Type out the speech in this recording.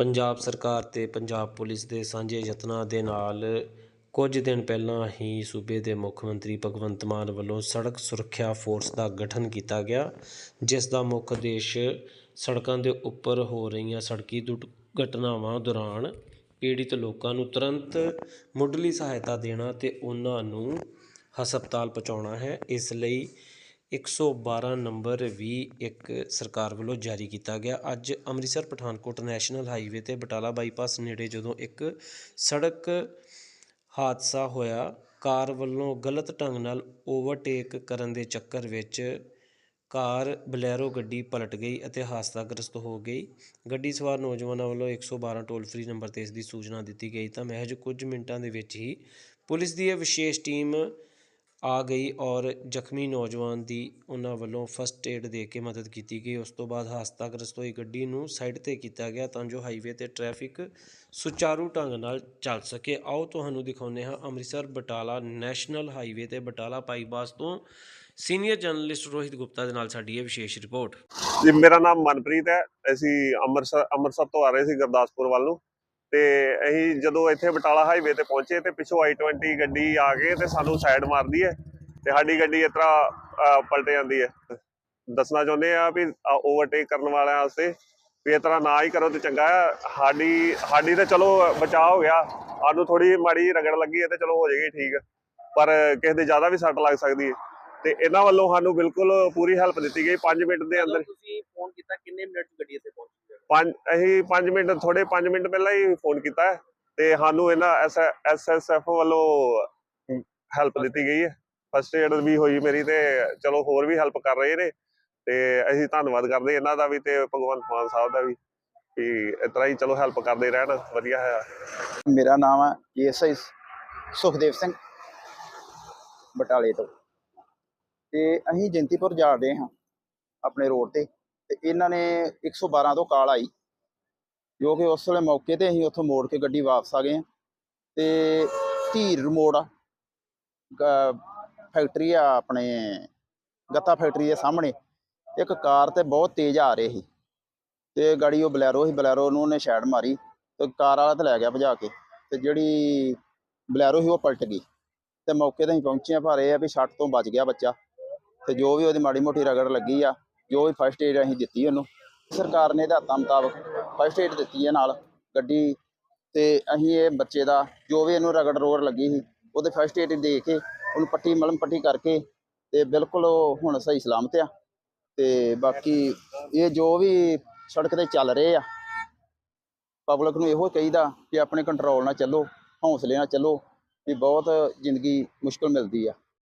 ਪੰਜਾਬ ਸਰਕਾਰ ਤੇ ਪੰਜਾਬ ਪੁਲਿਸ ਦੇ ਸਾਂਝੇ ਯਤਨਾਂ ਦੇ ਨਾਲ ਕੁਝ ਦਿਨ ਪਹਿਲਾਂ ਹੀ ਸੂਬੇ ਦੇ ਮੁੱਖ ਮੰਤਰੀ ਭਗਵੰਤ ਮਾਨ ਵੱਲੋਂ ਸੜਕ ਸੁਰੱਖਿਆ ਫੋਰਸ ਦਾ ਗਠਨ ਕੀਤਾ ਗਿਆ, ਜਿਸ ਦਾ ਮੁੱਖ ਉਦੇਸ਼ ਸੜਕਾਂ ਦੇ ਉੱਪਰ ਹੋ ਰਹੀਆਂ ਸੜਕੀ ਦੁਰਘਟਨਾਵਾਂ ਦੌਰਾਨ ਪੀੜਿਤ ਲੋਕਾਂ ਨੂੰ ਤੁਰੰਤ ਮੁੱਢਲੀ ਸਹਾਇਤਾ ਦੇਣਾ ਤੇ ਉਹਨਾਂ ਨੂੰ ਹਸਪਤਾਲ ਪਹੁੰਚਾਉਣਾ ਹੈ। ਇਸ ਲਈ 112 ਨੰਬਰ ਵੀ ਇੱਕ ਸਰਕਾਰ ਵੱਲੋਂ ਜਾਰੀ ਕੀਤਾ ਗਿਆ। ਅੱਜ ਅੰਮ੍ਰਿਤਸਰ ਪਠਾਨਕੋਟ ਨੈਸ਼ਨਲ ਹਾਈਵੇ ਤੇ ਬਟਾਲਾ ਬਾਈਪਾਸ ਨੇੜੇ ਜਦੋਂ ਇੱਕ ਸੜਕ ਹਾਦਸਾ ਹੋਇਆ, ਕਾਰ ਵੱਲੋਂ ਗਲਤ ਢੰਗ ਨਾਲ ਓਵਰਟੇਕ ਕਰਨ ਦੇ ਚੱਕਰ ਵਿੱਚ ਕਾਰ ਬਲੈਰੋ ਗੱਡੀ ਪਲਟ ਗਈ ਅਤੇ ਹਾਦਸਾਗ੍ਰਸਤ ਹੋ ਗਈ। ਗੱਡੀ ਸਵਾਰ ਨੌਜਵਾਨਾਂ ਵੱਲੋਂ 112 ਟੋਲ ਫ੍ਰੀ ਨੰਬਰ ਤੇ ਇਸ ਦੀ ਸੂਚਨਾ ਦਿੱਤੀ ਗਈ। ਤਾਂ ਮਹਿਜ ਕੁਝ ਮਿੰਟਾਂ ਦੇ ਵਿੱਚ ਹੀ ਪੁਲਿਸ ਦੀ ਇਹ ਵਿਸ਼ੇਸ਼ ਟੀਮ ਆ ਗਈ ਔਰ ਜ਼ਖਮੀ ਨੌਜਵਾਨ ਦੀ ਉਹਨਾਂ ਵੱਲੋਂ ਫਸਟ ਏਡ ਦੇ ਕੇ ਮਦਦ ਕੀਤੀ ਗਈ। ਉਸ ਤੋਂ ਬਾਅਦ ਹਾਦਸਾਗ੍ਰਸਤ ਹੋਈ ਗੱਡੀ ਨੂੰ ਸਾਈਡ ਤੇ ਕੀਤਾ ਗਿਆ ਤਾਂ ਜੋ ਹਾਈਵੇ ਤੇ ਟ੍ਰੈਫਿਕ ਸੁਚਾਰੂ ਢੰਗ ਨਾਲ ਚੱਲ ਸਕੇ। ਆਓ ਤੁਹਾਨੂੰ ਦਿਖਾਉਂਦੇ ਹਾਂ ਅੰਮ੍ਰਿਤਸਰ ਬਟਾਲਾ ਨੈਸ਼ਨਲ ਹਾਈਵੇ ਤੇ ਬਟਾਲਾ ਬਾਈਪਾਸ ਤੋਂ ਸੀਨੀਅਰ ਜਰਨਲਿਸਟ ਰੋਹਿਤ ਗੁਪਤਾ ਦੇ ਨਾਲ ਸਾਡੀ ਇਹ ਵਿਸ਼ੇਸ਼ ਰਿਪੋਰਟ ਜੀ, ਮੇਰਾ ਨਾਮ ਮਨਪ੍ਰੀਤ ਹੈ। ਅਸੀਂ ਅੰਮ੍ਰਿਤਸਰ ਅੰਮ੍ਰਿਤਸਰ ਤੋਂ ਆ ਰਹੇ ਸੀ ਗੁਰਦਾਸਪੁਰ ਵੱਲ ਨੂੰ। ਤੇ ਅਸੀਂ ਜਦੋਂ ਇੱਥੇ ਬਟਾਲਾ ਹਾਈਵੇ ਤੇ ਪਹੁੰਚੇ ਤੇ ਪਿੱਛੋਂ i20 ਗੱਡੀ ਆ ਕੇ ਤੇ ਸਾਨੂੰ ਸਾਈਡ ਮਾਰਦੀ ਹੈ ਤੇ ਸਾਡੀ ਗੱਡੀ ਇਸ ਤਰ੍ਹਾਂ ਪਲਟ ਜਾਂਦੀ ਹੈ। ਦੱਸਣਾ ਚਾਹੁੰਦੇ ਆ ਵੀ ਓਵਰਟੇਕ ਕਰਨ ਵਾਲਿਆਂ ਵਾਸਤੇ ਵੀ ਇਸ ਤਰ੍ਹਾਂ ਨਾ ਹੀ ਕਰੋ ਤੇ ਚੰਗਾ ਹੈ। ਸਾਡੀ ਸਾਡੀ ਤੇ ਚਲੋ ਬਚਾਅ ਹੋ ਗਿਆ। ਸਾਨੂੰ ਥੋੜੀ ਮਾੜੀ ਰਗੜ ਲੱਗੀ ਹੈ ਤੇ ਚਲੋ ਹੋ ਜਾਏਗੀ ਠੀਕ। ਪਰ ਕਿਸੇ ਦੇ ਜ਼ਿਆਦਾ ਵੀ ਸੱਟ ਲੱਗ ਸਕਦੀ ਹੈ। ਤੇ ਇਹਨਾਂ ਵੱਲੋਂ ਸਾਨੂੰ ਬਿਲਕੁਲ ਪੂਰੀ ਹੈਲਪ ਦਿੱਤੀ ਗਈ 5 ਮਿੰਟ ਦੇ ਅੰਦਰ। ਤੁਸੀਂ ਫੋਨ ਕੀਤਾ ਕਿੰਨੇ ਮਿੰਟ ਗੱਡੀ ਇੱਥੇ ਪਹੁੰਚੀ? ਪੰਜ, ਅਸੀਂ 5 ਮਿੰਟ ਥੋੜੇ 5 ਮਿੰਟ ਪਹਿਲਾਂ ਹੀ ਫੋਨ ਕੀਤਾ ਤੇ ਸਾਨੂੰ ਇਹਨਾਂ ਐਸਐਸਐਫ ਵੱਲੋਂ ਹੈਲਪ ਦਿੱਤੀ ਗਈ ਹੈ। ਫਸਟ ਏਡ ਵੀ ਹੋਈ ਮੇਰੀ ਤੇ ਚਲੋ ਹੋਰ ਵੀ ਹੈਲਪ ਕਰ ਰਹੇ ਨੇ ਤੇ ਅਸੀਂ ਧੰਨਵਾਦ ਕਰਦੇ ਇਹਨਾਂ ਦਾ ਵੀ ਤੇ ਭਗਵੰਤ ਮਾਨ ਸਾਹਿਬ ਦਾ ਵੀ ਕਿ ਇਸ ਤਰ੍ਹਾਂ ਹੀ ਚਲੋ ਹੈਲਪ ਕਰਦੇ ਰਹਿਣ, ਵਧੀਆ ਹੈ। ਮੇਰਾ ਨਾਮ ਹੈ ਏਐਸਆਈ ਸੁਖਦੇਵ ਸਿੰਘ ਬਟਾਲੇ ਤੋਂ। ਤੇ ਅਸੀਂ ਜੰਤੀਪੁਰ ਜਾ ਰਹੇ ਹਾਂ ਆਪਣੇ ਰੋਡ ਤੇ। ਤੇ ਇਹਨਾਂ ਨੇ 112 ਤੋਂ ਕਾਲ ਆਈ, ਜੋ ਕਿ ਉਸ ਵੇਲੇ ਮੌਕੇ ਤੇ ਅਸੀਂ ਉੱਥੋਂ ਮੋੜ ਕੇ ਗੱਡੀ ਵਾਪਸ ਆ ਗਏ ਹਾਂ। ਤੇ ਧੀਰ ਮੋੜ ਆ ਫੈਕਟਰੀ ਆ ਆਪਣੇ, ਗੱਤਾ ਫੈਕਟਰੀ ਦੇ ਸਾਹਮਣੇ। ਇੱਕ ਕਾਰ ਤੇ ਬਹੁਤ ਤੇਜ਼ ਆ ਰਹੀ ਸੀ। ਤੇ ਗਾੜੀ ਉਹ ਬਲੈਰੋ ਸੀ, ਬਲੈਰੋ ਨੂੰ ਉਹਨੇ ਸ਼ੈਡ ਮਾਰੀ ਤੇ ਕਾਰ ਵਾਲਾ ਤੇ ਲੈ ਗਿਆ ਭਜਾ ਕੇ ਤੇ ਜਿਹੜੀ ਬਲੈਰੋ ਸੀ ਉਹ ਪਲਟ ਗਈ। ਤੇ ਮੌਕੇ ਤੇ ਅਸੀਂ ਪਹੁੰਚੇ ਆ ਪਰ ਇਹ ਆ ਵੀ ਛੱਟ ਤੋਂ ਬਚ ਗਿਆ ਬੱਚਾ ਤੇ ਜੋ ਵੀ ਉਹਦੀ ਮਾੜੀ ਮੋਟੀ ਰਗੜ ਲੱਗੀ ਆ ਜੋ ਵੀ ਫਸਟ ਏਡ ਅਸੀਂ ਦਿੱਤੀ ਉਹਨੂੰ। ਸਰਕਾਰ ਨੇ ਹਦਾਇਤਾਂ ਮੁਤਾਬਕ ਫਸਟ ਏਡ ਦਿੱਤੀ ਹੈ ਨਾਲ ਗੱਡੀ ਤੇ ਅਸੀਂ ਇਹ ਬੱਚੇ ਦਾ ਜੋ ਵੀ ਇਹਨੂੰ ਰਗੜ ਰੋੜ ਲੱਗੀ ਸੀ, ਉਹਦੇ ਫਸਟ ਏਡ ਦੇ ਕੇ ਉਹਨੂੰ ਪੱਟੀ ਮਲਮ ਪੱਟੀ ਕਰਕੇ ਤੇ ਬਿਲਕੁਲ ਉਹ ਹੁਣ ਸਹੀ ਸਲਾਮਤ ਆ। ਤੇ ਬਾਕੀ ਇਹ ਜੋ ਵੀ ਸੜਕ ਤੇ ਚੱਲ ਰਹੇ ਆ ਪਬਲਿਕ ਨੂੰ ਇਹੋ ਚਾਹੀਦਾ ਕਿ ਆਪਣੇ ਕੰਟਰੋਲ ਨਾਲ ਚੱਲੋ, ਹੌਸਲੇ ਨਾਲ ਚੱਲੋ, ਵੀ ਬਹੁਤ ਜ਼ਿੰਦਗੀ ਮੁਸ਼ਕਲ ਮਿਲਦੀ ਆ।